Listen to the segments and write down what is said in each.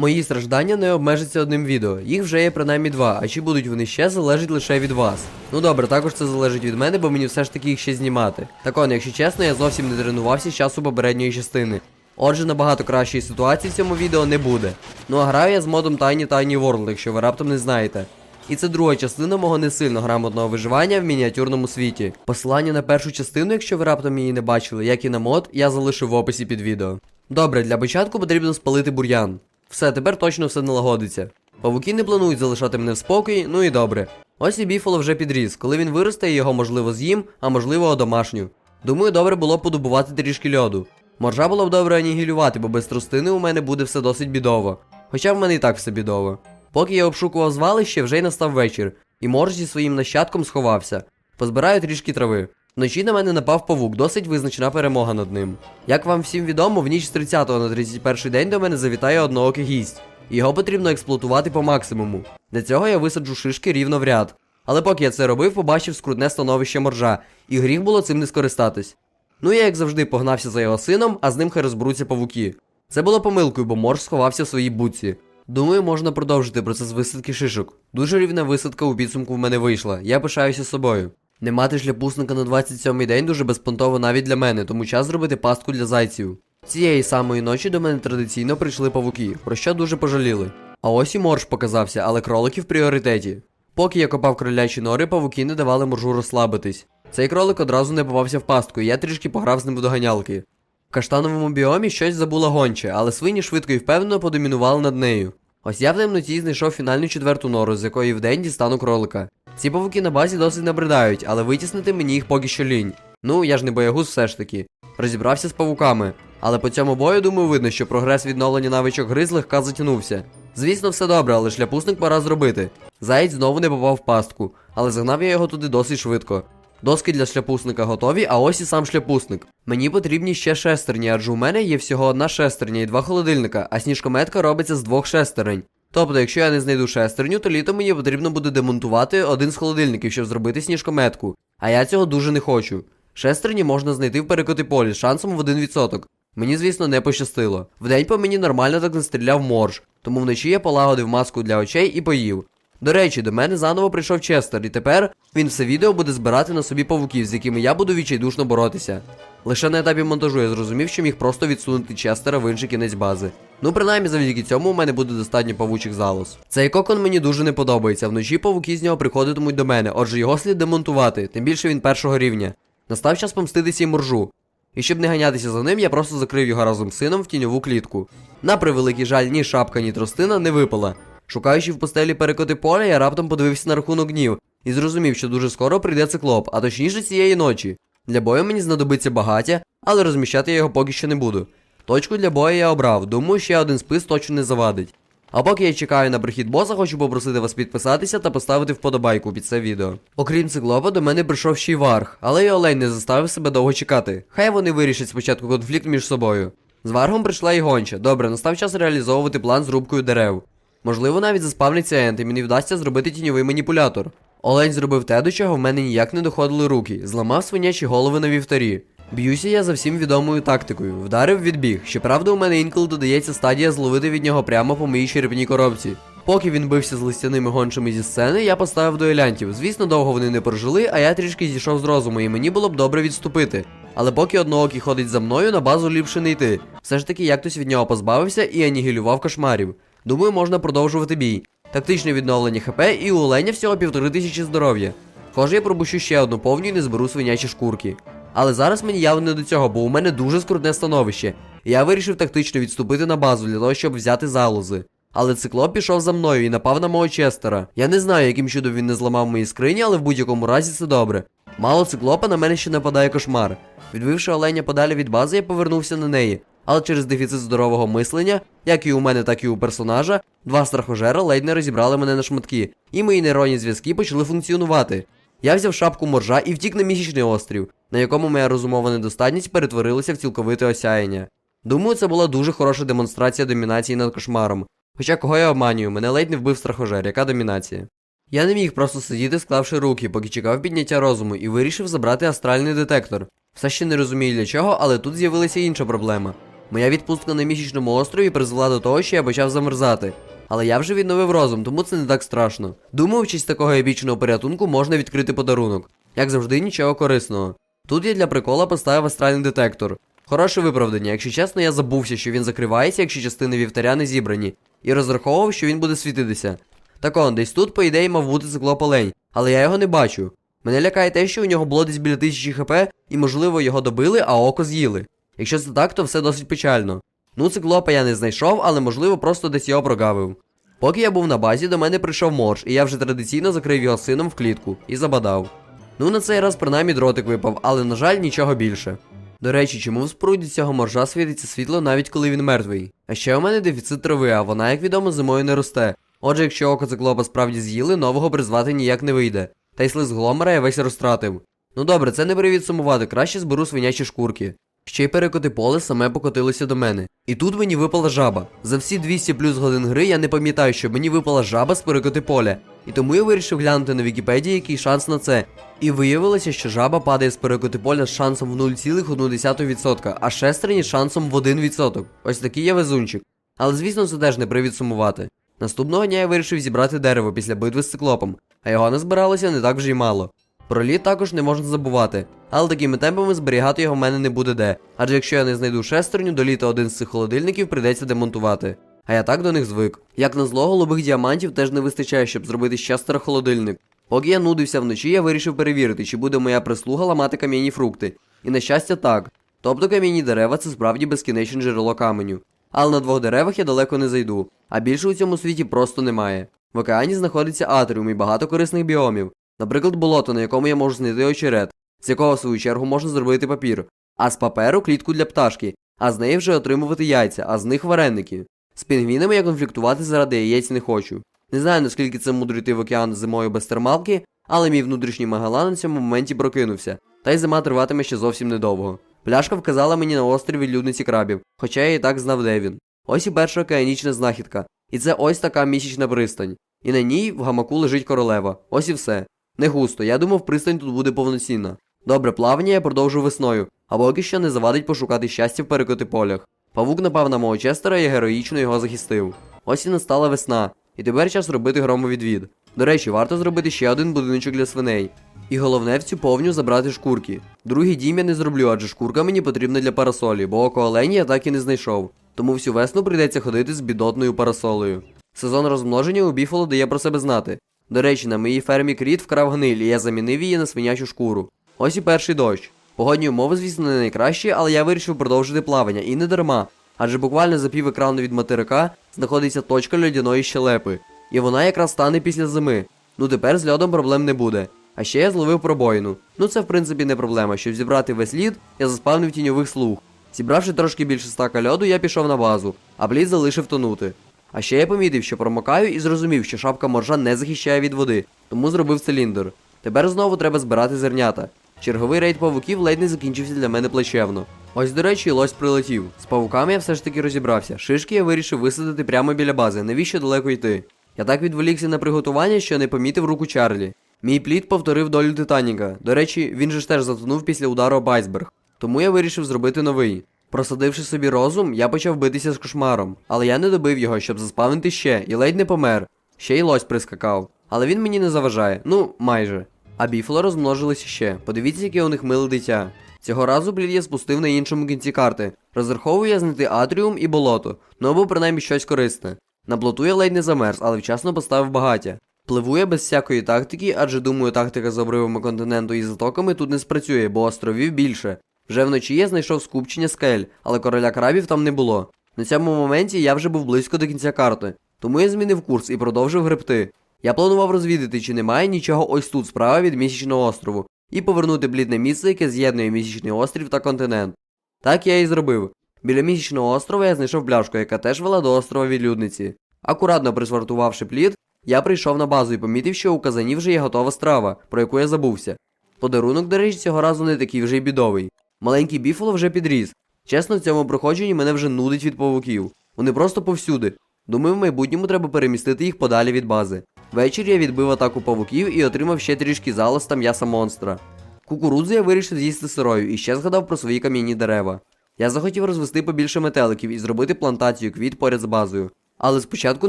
Мої страждання не обмежаться одним відео. Їх вже є принаймні два, а чи будуть вони ще залежить лише від вас. Ну добре, також це залежить від мене, бо мені все ж таки їх ще знімати. Так он, якщо чесно, я зовсім не тренувався з часу попередньої частини. Отже, набагато кращої ситуації в цьому відео не буде. Ну а граю я з модом Tiny Tiny World, якщо ви раптом не знаєте. І це друга частина мого не сильно грамотного виживання в мініатюрному світі. Посилання на першу частину, якщо ви раптом її не бачили, як і на мод, я залишив в описі під відео. Добре, для початку потрібно спалити бур'ян. Все, тепер точно все налагодиться. Павуки не планують залишати мене в спокої, ну і добре. Ось і біфало вже підріс. Коли він виросте, його можливо з'їм, а можливо одомашню. Думаю, добре було подобувати трішки льоду. Моржа було б добре анігілювати, бо без тростини у мене буде все досить бідово. Хоча в мене і так все бідово. Поки я обшукував звалище, вже й настав вечір, і морж зі своїм нащадком сховався. Позбираю трішки трави. Вночі на мене напав павук, досить визначна перемога над ним. Як вам всім відомо, в ніч з 30 на 31 день до мене завітає одноокий гість. Його потрібно експлуатувати по максимуму. Для цього я висаджу шишки рівно в ряд. Але поки я це робив, побачив скрутне становище моржа, і гріх було цим не скористатись. Ну я як завжди погнався за його сином, а з ним хай розберуться павуки. Це було помилкою, бо морж сховався в своїй буці. Думаю, можна продовжити процес висадки шишок. Дуже рівна висадка у підсумку в мене вийшла. Я пишаюся собою. Не мати шляпусника на 27-й день дуже безпонтово навіть для мене, тому час зробити пастку для зайців. Цієї самої ночі до мене традиційно прийшли павуки, про що дуже пожаліли. А ось і морж показався, але кролики в пріоритеті. Поки я копав кролячі нори, павуки не давали моржу розслабитись. Цей кролик одразу не попався в пастку, і я трішки пограв з ним в доганялки. В каштановому біомі щось забула гонче, але свині швидко і впевнено подомінували над нею. Ось я в темноті знайшов фінальну четверту нору, з якої вдень дістану кролика. Ці павуки на базі досить набридають, але витіснити мені їх поки що лінь. Ну, я ж не боягуз все ж таки. Розібрався з павуками. Але по цьому бою, думаю, видно, що прогрес відновлення навичок гри злегка затягнувся. Звісно, все добре, але шляпусник пора зробити. Заєць знову не попав в пастку, але загнав я його туди досить швидко. Доски для шляпусника готові, а ось і сам шляпусник. Мені потрібні ще шестерні, адже у мене є всього одна шестерня і два холодильника, а сніжкометка робиться з двох шестерень. Тобто, якщо я не знайду шестерню, то літом мені потрібно буде демонтувати один з холодильників, щоб зробити сніжкометку. А я цього дуже не хочу. Шестерні можна знайти в перекоти полі з шансом в 1%. Мені, звісно, не пощастило. Вдень по мені нормально так настріляв морж, тому вночі я полагодив маску для очей і поїв. До речі, до мене заново прийшов Честер, і тепер він все відео буде збирати на собі павуків, з якими я буду відчайдушно боротися. Лише на етапі монтажу я зрозумів, що міг просто відсунути Честера в інший кінець бази. Ну, принаймні, завдяки цьому у мене буде достатньо павучих залоз. Цей кокон мені дуже не подобається. Вночі павуки з нього приходитимуть до мене, отже його слід демонтувати, тим більше він першого рівня. Настав час помститися і моржу. І щоб не ганятися за ним, я просто закрив його разом з сином в тіньову клітку. На превеликий жаль, ні шапка, ні тростина не випала. Шукаючи в постелі перекоти поля, я раптом подивився на рахунок днів і зрозумів, що дуже скоро прийде циклоп, а точніше цієї ночі. Для бою мені знадобиться багаття, але розміщати я його поки що не буду. Точку для бою я обрав, думаю, ще один спис точно не завадить. А поки я чекаю на прихід боса, хочу попросити вас підписатися та поставити вподобайку під це відео. Окрім циклопа, до мене прийшов ще й варг, але і Олень не заставив себе довго чекати. Хай вони вирішать спочатку конфлікт між собою. З варгом прийшла і гонча. Добре, настав час реалізовувати план з рубкою дерев. Можливо, навіть заспавниться ент, і мені вдасться зробити тіньовий маніпулятор. Олень зробив те, до чого в мене ніяк не доходили руки, зламав свинячі голови на вівтарі. Б'юся я за всім відомою тактикою. Вдарив відбіг. Щоправда, у мене інколи додається стадія зловити від нього прямо по моїй черепній коробці. Поки він бився з листяними гончими зі сцени, я поставив дуелянтів. Звісно, довго вони не прожили, а я трішки зійшов з розуму, і мені було б добре відступити. Але поки одноокий ходить за мною, на базу ліпше не йти. Все ж таки, як хтось від нього позбавився і анігілював кошмарів. Думаю, можна продовжувати бій. Тактичне відновлення ХП і у Оленя всього півтори тисячі здоров'я. Схоже, я пробущу ще одну повню і не зберу свинячі шкурки. Але зараз мені явно не до цього, бо у мене дуже скрутне становище. Я вирішив тактично відступити на базу для того, щоб взяти залози. Але циклоп пішов за мною і напав на мого Честера. Я не знаю, яким чудом він не зламав мої скрині, але в будь-якому разі це добре. Мало циклопа на мене ще нападає кошмар. Відвивши оленя подалі від бази, я повернувся на неї. Але через дефіцит здорового мислення, як і у мене, так і у персонажа, два страхожера ледь не розібрали мене на шматки, і мої нейронні зв'язки почали функціонувати. Я взяв шапку моржа і втік на місячний острів, на якому моя розумова недостатність перетворилася в цілковите осяяння. Думаю, це була дуже хороша демонстрація домінації над кошмаром. Хоча кого я обманюю, мене ледь не вбив страхожер, яка домінація. Я не міг просто сидіти, склавши руки, поки чекав підняття розуму, і вирішив забрати астральний детектор. Все ще не розумію для чого, але тут з'явилася інша проблема. Моя відпустка на місячному острові призвела до того, що я почав замерзати. Але я вже відновив розум, тому це не так страшно. Думаю, в честь такого епічного порятунку можна відкрити подарунок. Як завжди, нічого корисного. Тут я для прикола поставив астральний детектор. Хороше виправдання, якщо чесно, я забувся, що він закривається, якщо частини вівтаря не зібрані, і розраховував, що він буде світитися. Так он, десь тут, по ідеї, мав бути циклополень, але я його не бачу. Мене лякає те, що у нього було десь біля тисячі хп, і можливо його добили, а око з'їли. Якщо це так, то все досить печально. Ну, циклопа я не знайшов, але можливо просто десь його прогавив. Поки я був на базі, до мене прийшов морж, і я вже традиційно закрив його сином в клітку і забадав. Ну, на цей раз принаймні дротик випав, але, на жаль, нічого більше. До речі, чому в споруді цього моржа світиться світло навіть коли він мертвий? А ще у мене дефіцит трави, а вона, як відомо, зимою не росте. Отже, якщо око циклопа справді з'їли, нового призвати ніяк не вийде. Та й слиз гломера я весь розтратив. Ну добре, це не привід сумувати, краще зберу свинячі шкурки. Ще й перекоти поле саме покотилося до мене. І тут мені випала жаба. За всі 200 плюс годин гри я не пам'ятаю, що мені випала жаба з перекоти поля. І тому я вирішив глянути на Вікіпедії, який шанс на це. І виявилося, що жаба падає з перекоти поля з шансом в 0,1%, а шестерні з шансом в 1%. Ось такий я везунчик. Але звісно, це теж не привід сумувати. Наступного дня я вирішив зібрати дерево після битви з циклопом, а його назбиралося не так вже й мало. Про лід також не можна забувати, але такими темпами зберігати його в мене не буде де, адже якщо я не знайду шестерню, до літа один з цих холодильників прийдеться демонтувати. А я так до них звик. Як назло, голубих діамантів теж не вистачає, щоб зробити щастер холодильник. Поки я нудився вночі, я вирішив перевірити, чи буде моя прислуга ламати кам'яні фрукти. І на щастя, так. Тобто кам'яні дерева це справді безкінечне джерело каменю. Але на двох деревах я далеко не зайду, а більше у цьому світі просто немає. В океані знаходиться атріум і багато корисних біомів. Наприклад, болото, на якому я можу знайти очерет, з якого в свою чергу можна зробити папір, а з паперу клітку для пташки, а з неї вже отримувати яйця, а з них вареники. З пінгвінами я конфліктувати заради яєць не хочу. Не знаю, наскільки це мудро йти в океан зимою без термалки, але мій внутрішній Магалан на цьому моменті прокинувся, та й зима триватиме ще зовсім недовго. Пляшка вказала мені на острів від людниці крабів, хоча я і так знав, де він. Ось і перша океанічна знахідка. І це ось така місячна пристань. І на ній в гамаку лежить королева. Ось і все. Не густо, я думав, пристань тут буде повноцінна. Добре, плавання я продовжу весною, а поки що не завадить пошукати щастя в перекоти полях. Павук напав на мого честера і героїчно його захистив. Ось і настала весна, і тепер час робити громовідвід. До речі, варто зробити ще один будиночок для свиней. І головне в цю повню забрати шкурки. Другий дім я не зроблю, адже шкурка мені потрібна для парасолі, бо око олені я так і не знайшов. Тому всю весну прийдеться ходити з бідотною парасолею. Сезон розмноження у Біфало дає про себе знати. До речі, на моїй фермі кріт вкрав гниль, і я замінив її на свинячу шкуру. Ось і перший дощ. Погодні умови, звісно, не найкращі, але я вирішив продовжити плавання, і не дарма. Адже буквально за пів екрану від материка знаходиться точка льодяної щелепи. І вона якраз стане після зими. Ну тепер з льодом проблем не буде. А ще я зловив пробоїну. Ну це в принципі не проблема. Щоб зібрати весь лід, я заспавнив тіньових слуг. Зібравши трошки більше стака льоду, я пішов на базу, а плід залишив тонути. А ще я помітив, що промокаю і зрозумів, що шапка моржа не захищає від води, тому зробив циліндр. Тепер знову треба збирати зернята. Черговий рейд павуків ледь не закінчився для мене плачевно. Ось, до речі, лось прилетів. З павуками я все ж таки розібрався. Шишки я вирішив висадити прямо біля бази, навіщо далеко йти. Я так відволікся на приготування, що не помітив руку Чарлі. Мій плід повторив долю Титаніка. До речі, він же ж теж затонув після удару об айсберг. Тому я вирішив зробити новий. Просадивши собі розум, я почав битися з кошмаром, але я не добив його, щоб заспавнити ще, і ледь не помер. Ще й лось прискакав. Але він мені не заважає, ну, майже. А біфло розмножилися ще. Подивіться, яке у них миле дитя. Цього разу блід я спустив на іншому кінці карти. Розраховую я знайти атріум і болото, ну або принаймні щось корисне. На плоту я ледь не замерз, але вчасно поставив багаття. Пливу я без всякої тактики, адже думаю, тактика з обривами континенту і затоками тут не спрацює, бо островів більше. Вже вночі я знайшов скупчення скель, але короля крабів там не було. На цьому моменті я вже був близько до кінця карти, тому я змінив курс і продовжив гребти. Я планував розвідати, чи немає нічого ось тут справа від місячного острову, і повернути блідне місце, яке з'єднує місячний острів та континент. Так я і зробив. Біля місячного острова я знайшов пляшку, яка теж вела до острова відлюдниці. Акуратно присвартувавши плід, я прийшов на базу і помітив, що у казані вже є готова страва, про яку я забувся. Подарунок, до речі, цього разу не такий вже й бідовий. Маленький біфало вже підріс. Чесно, в цьому проходженні мене вже нудить від павуків. Вони просто повсюди. Думаю, в майбутньому треба перемістити їх подалі від бази. Ввечері я відбив атаку павуків і отримав ще трішки залоз та м'яса монстра. Кукурудзу я вирішив з'їсти сирою і ще згадав про свої кам'яні дерева. Я захотів розвести побільше метеликів і зробити плантацію квіт поряд з базою. Але спочатку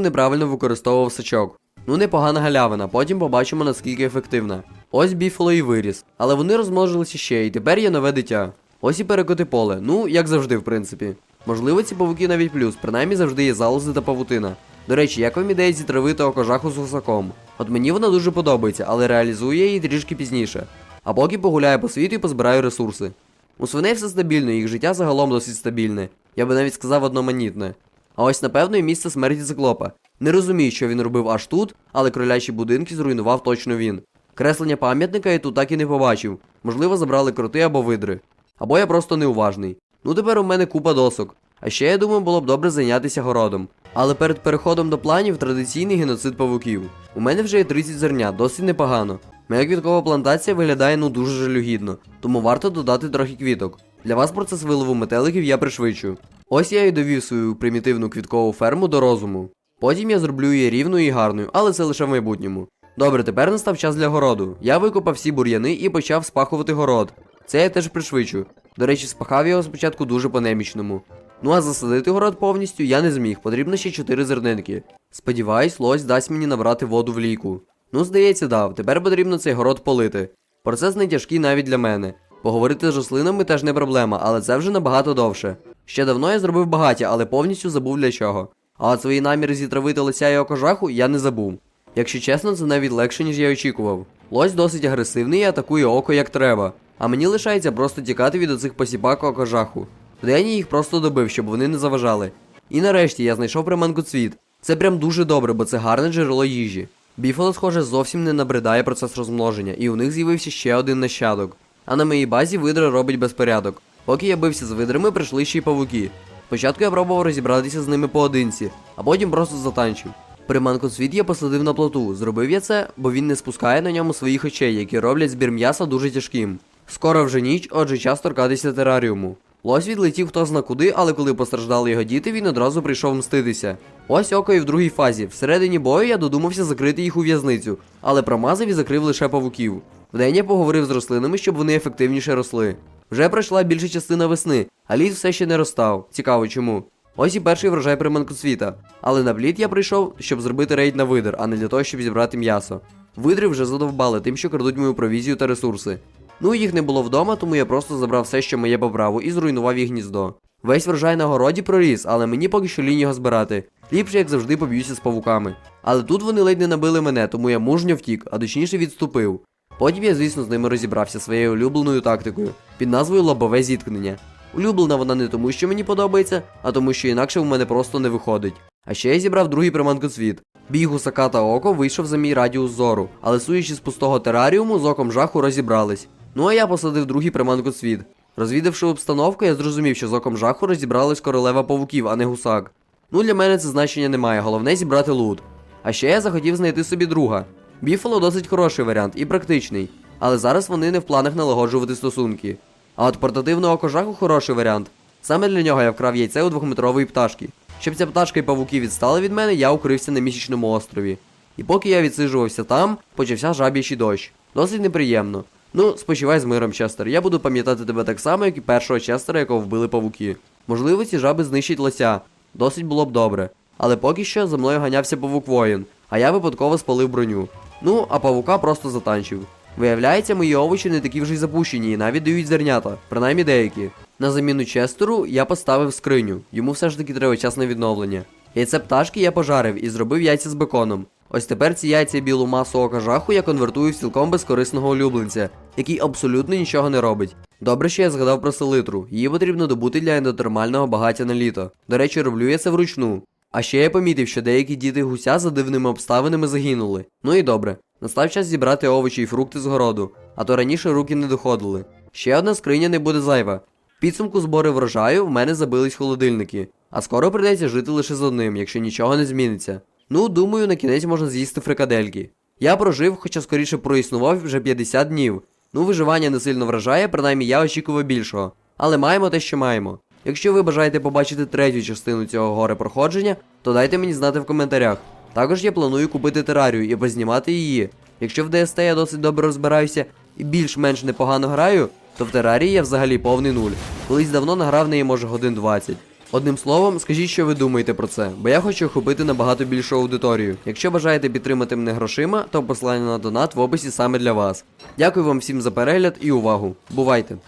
неправильно використовував сачок. Ну, непогана галявина, потім побачимо наскільки ефективна. Ось біфало і виріс, але вони розмножилися ще, і тепер є нове дитя. Ось і перекоти поле. Ну, як завжди, в принципі. Можливо, ці павуки навіть плюс, принаймні завжди є залози та павутина. До речі, як вам ідея зітравити окожаху з гусаком? От мені вона дуже подобається, але реалізую я її трішки пізніше. А поки погуляю по світу і позбираю ресурси. У свиней все стабільно, їх життя загалом досить стабільне. Я би навіть сказав одноманітне. А ось напевно і місце смерті циклопа. Не розумію, що він робив аж тут, але кролячі будинки зруйнував точно він. Креслення пам'ятника я тут так і не побачив. Можливо, забрали кроти або видри. Або я просто неуважний. Ну тепер у мене купа досок. А ще я думаю, було б добре зайнятися городом. Але перед переходом до планів традиційний геноцид павуків. У мене вже є 30 зерня, досить непогано. Моя квіткова плантація виглядає ну дуже жалюгідно, тому варто додати трохи квіток. Для вас процес вилову метеликів я пришвидшу. Ось я і довів свою примітивну квіткову ферму до розуму. Потім я зроблю її рівною і гарною, але це лише в майбутньому. Добре, тепер настав час для городу. Я викопав всі бур'яни і почав спахувати город. Це я теж пришвидшу. До речі, спахав його спочатку дуже по-немічному. Ну а засадити город повністю я не зміг, потрібно ще 4 зернинки. Сподіваюсь, лось дасть мені набрати воду в ліку. Ну, здається, дав. Тепер потрібно цей город полити. Процес не тяжкий навіть для мене. Поговорити з рослинами теж не проблема, але це вже набагато довше. Ще давно я зробив багаття, але повністю забув для чого. А от свої наміри зітравити лося і окожаху я не забув. Якщо чесно, це навіть легше, ніж я очікував. Лось досить агресивний і атакує око як треба. А мені лишається просто тікати від оцих посіпак окожаху. Я їх просто добив, щоб вони не заважали. І нарешті я знайшов приманку цвіт. Це прям дуже добре, бо це гарне джерело їжі. Біфало, схоже, зовсім не набридає процес розмноження, і у них з'явився ще один нащадок. А на моїй базі видра робить безпорядок. Поки я бився з видрами, прийшли ще й павуки. Спочатку я пробував розібратися з ними поодинці, а потім просто затанчив. Приманку цвіт я посадив на плоту. Зробив я це, бо він не спускає на ньому своїх очей, які роблять збір м'яса дуже тяжким. Скоро вже ніч, отже час торкатися тераріуму. Лось відлетів хто зна куди, але коли постраждали його діти, він одразу прийшов мститися. Ось око і в другій фазі. Всередині бою я додумався закрити їх у в'язницю, але промазав і закрив лише павуків. Вдень я поговорив з рослинами, щоб вони ефективніше росли. Вже пройшла більша частина весни, а ліс все ще не розстав. Цікаво чому. Ось і перший врожай приманкоцвіта. Але на плід я прийшов, щоб зробити рейд на видр, а не для того, щоб зібрати м'ясо. Видри вже задовбали тим, що крадуть мою провізію та ресурси. Ну їх не було вдома, тому я просто забрав все, що моє по і зруйнував їх гніздо. Весь врожай на городі проріс, але мені поки що лінь його збирати. Ліпше, як завжди, поб'юся з павуками. Але тут вони ледь не набили мене, тому я мужньо втік, а точніше відступив. Потім я, звісно, з ними розібрався своєю улюбленою тактикою під назвою лобове зіткнення. Улюблена вона не тому, що мені подобається, а тому, що інакше в мене просто не виходить. А ще я зібрав другий приманкоцвіт. Бій гусака та око вийшов за мій радіус зору, але суючи з пустого тераріуму, з оком жаху розібрались. Ну а я посадив другий приманкоцвіт. Розвідавши обстановку, я зрозумів, що з оком жаху розібралась королева павуків, а не гусак. Ну для мене це значення немає, головне зібрати лут. А ще я захотів знайти собі друга. Біфало досить хороший варіант і практичний, але зараз вони не в планах налагоджувати стосунки. А от портативного кожаху хороший варіант. Саме для нього я вкрав яйце у двохметрової пташки. Щоб ця пташка і павуки відстали від мене, я укрився на місячному острові. І поки я відсиджувався там, почався жаб'ячий дощ. Досить неприємно. Ну, спочивай з миром, Честер. Я буду пам'ятати тебе так само, як і першого Честера, якого вбили павуки. Можливо, ці жаби знищать лося. Досить було б добре. Але поки що за мною ганявся павук воїн, а я випадково спалив броню. Ну, а павука просто затанчив. Виявляється, мої овочі не такі вже й запущені і навіть дають зернята, принаймні деякі. На заміну Честеру я поставив скриню, йому все ж таки треба час на відновлення. Яйце пташки я пожарив і зробив яйця з беконом. Ось тепер ці яйця білу масу ока жаху я конвертую в цілком безкорисного улюбленця, який абсолютно нічого не робить. Добре, що я згадав про селитру. Її потрібно добути для ендотермального багаття на літо. До речі, роблю я це вручну. А ще я помітив, що деякі діти гуся за дивними обставинами загинули. Ну і добре. Настав час зібрати овочі і фрукти з городу, а то раніше руки не доходили. Ще одна скриня не буде зайва. В підсумку збори врожаю в мене забились холодильники, а скоро прийдеться жити лише з одним, якщо нічого не зміниться. Ну, думаю, на кінець можна з'їсти фрикадельки. Я прожив, хоча скоріше проіснував вже 50 днів. Ну, виживання не сильно вражає, принаймні я очікував більшого. Але маємо те, що маємо. Якщо ви бажаєте побачити третю частину цього горе проходження, то дайте мені знати в коментарях. Також я планую купити терарію і познімати її. Якщо в ДСТ я досить добре розбираюся і більш-менш непогано граю, то в терарії я взагалі повний нуль. Колись давно награв неї може годин 20. Одним словом, скажіть, що ви думаєте про це, бо я хочу охопити набагато більшу аудиторію. Якщо бажаєте підтримати мене грошима, то посилання на донат в описі саме для вас. Дякую вам всім за перегляд і увагу. Бувайте!